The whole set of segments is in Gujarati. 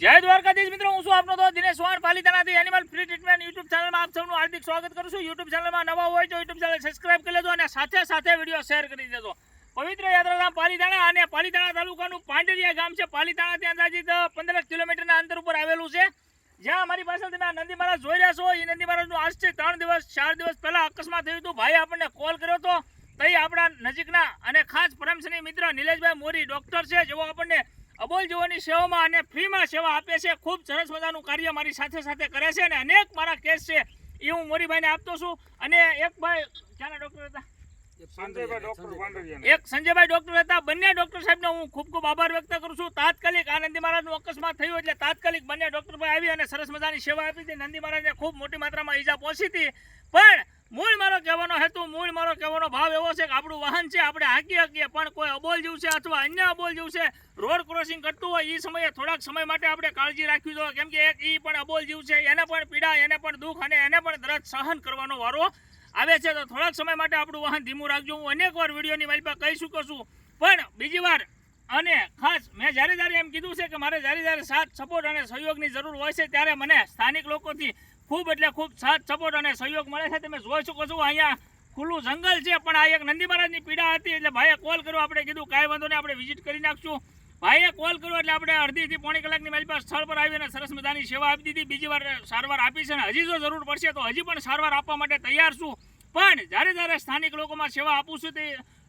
જય દ્વારકાધીશ મિત્રો, હું છું આપનો તો દિનેશ વાણ પાલિતાનાથી એનિમલ ફ્રી ટ્રીટમેન્ટ યુટ્યુબ ચેનલમાં આપ સૌનું હાર્દિક સ્વાગત કરું છું. યુટ્યુબ ચેનલમાં નવા હોય તો યુટ્યુબ ચેનલ સબસ્ક્રાઇબ કરી લેજો અને સાથે સાથે વીડિયો શેર કરી દેજો. પવિત્ર યાત્રાધામ પાલિતાણા અને પાલિતાણા તાલુકાનું પાંડરિયા ગામ છે. પાલિતાણાથી અંદાજિત પંદર કિલોમીટરના અંતર ઉપર આવેલું છે. જ્યાં અમારી પાસે તમે નંદી મહારાજ જોઈ રહ્યા છો. એ નંદી મહારાજનું આજથી ત્રણ દિવસ, ચાર દિવસ પહેલા અકસ્માત થયું હતું. ભાઈ આપણને કોલ કર્યો હતો. તઈ આપણા નજીકના અને ખાસ પરમશ્રી મિત્ર નિલેશભાઈ મોરી ડૉક્ટર છે, જેઓ આપણને અબોલ જીવોની સેવામાં અને ફ્રીમાં સેવા આપે છે. ખૂબ સરસ મજાનું કાર્ય મારી સાથે સાથે કરે છે અને અનેક મારા કેસ છે. એ હું મોરીભાઈને આપતો છું. અને એક ભાઈ ક્યાંના ડૉક્ટર હતા? સંજયભાઈ ડોક્ટર પાંડરિયા એક સંજયભાઈ ડોક્ટર હતા. બંને ડોક્ટર સાહેબનો હું ખૂબ ખૂબ આભાર વ્યક્ત કરું છું. તાત્કાલિક આ નંદી મહારાજનું અકસ્માત થયું એટલે તાત્કાલિક બંને ડોક્ટર ભાઈ આવી અને સરસ મજાની સેવા આપી હતી. નંદી મહારાજને ખૂબ મોટી માત્રામાં ઈજા પહોંચી હતી. પણ મૂળ મારો કહેવાનો હેતુ, મૂળ મારો કહેવાનો ભાવ એવો છે કે આપણું વાહન છે, આપણે હાંકી શકીએ પણ કોઈ અબોલ જીવ છે અથવા અન્ય અબોલ જીવ છે રોડ ક્રોસિંગ કરતું હોય એ સમયે થોડાક સમય માટે આપણે કાળજી રાખવી જોઈએ. કેમ કે એક એ પણ અબોલ જીવ છે એને પણ પીડા, એને પણ દુઃખ અને એને પણ દર્દ સહન કરવાનો વારો આવે છે. તો થોડાક સમય માટે આપણું વાહન ધીમું રાખજો. હું અનેક વાર વિડીયોની પાસે કહી શકું છું. પણ બીજી વાર, અને ખાસ મેં જ્યારે જ્યારે એમ કીધું છે કે મારે જ્યારે જ્યારે સાથ, સપોર્ટ અને સહયોગની જરૂર હોય છે, ત્યારે મને સ્થાનિક લોકોથી ખૂબ એટલે ખૂબ સાથ, સપોર્ટ અને સહયોગ મળે છે. તમે જોઈ શકો છો અહીંયા ખુલ્લું જંગલ છે, પણ આ એક નંદી મહારાજની પીડા હતી એટલે ભાઈએ કોલ કર્યો. આપણે કીધું, કાંઈ વાંધો નહીં, આપણે વિઝિટ કરી નાખશું. ભાઈએ કોલ કર્યો એટલે આપણે અડધીથી પોણી કલાકની મારી પાસે સ્થળ પર આવીને સરસ મજાની સેવા આપી દીધી. બીજી વાર સારવાર આપી છે અને હજી જો જરૂર પડશે તો હજી પણ સારવાર આપવા માટે તૈયાર છું. પણ જ્યારે જ્યારે સ્થાનિક લોકોમાં સેવા આપું છું તે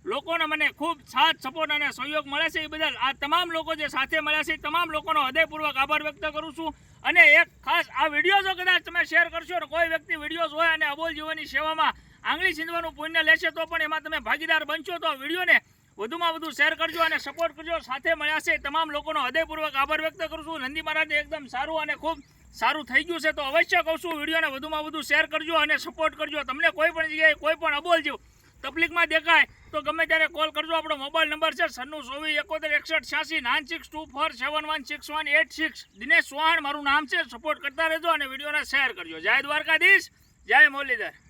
લોકોને મને ખૂબ સાથ સપોર્ટ અને સહયોગ મળે છે એ બદલ આ તમામ લોકો જે સાથે મળ્યા છે, એ તમામ લોકોનો હૃદયપૂર્વક આભાર વ્યક્ત કરું છું. અને એક ખાસ આ વીડિયો જો કદાચ તમે શેર કરશો ને કોઈ વ્યક્તિ વીડિયો હોય અને અબોલ જીવનની સેવામાં આંગળી છીંધવાનું પુણ્ય લેશે તો પણ એમાં તમે ભાગીદાર બનશો તો વિડીયોને વધુમાં વધુ શેર કરજો અને સપોર્ટ કરજો. સાથે મળ્યા છે તમામ લોકોનો હૃદયપૂર્વક આભાર વ્યક્ત કરું છું. નંદી મહારાજને એકદમ સારું અને ખૂબ સારું થઈ ગયું છે તો અવશ્ય કહું છું વિડીયોને વધુમાં વધુ શેર કરજો અને સપોર્ટ કરજો. તમને કોઈ પણ જગ્યાએ કોઈ પણ અબોલ જીવ તકલીફમાં દેખાય તો ગમે ત્યારે કોલ કરજો, આપણો મોબાઈલ નંબર છે સન્નું ચોવીસ, એકોતેર, એકસઠ, છ્યાસી, nine six, two, four, seven, one, six, one, eight, six. Dinesh Chauhan મારું નામ છે સપોર્ટ કરતા રહેજો અને વિડીયોને શેર કરજો. જય દ્વારકાધીશ, જય મુરલીધર.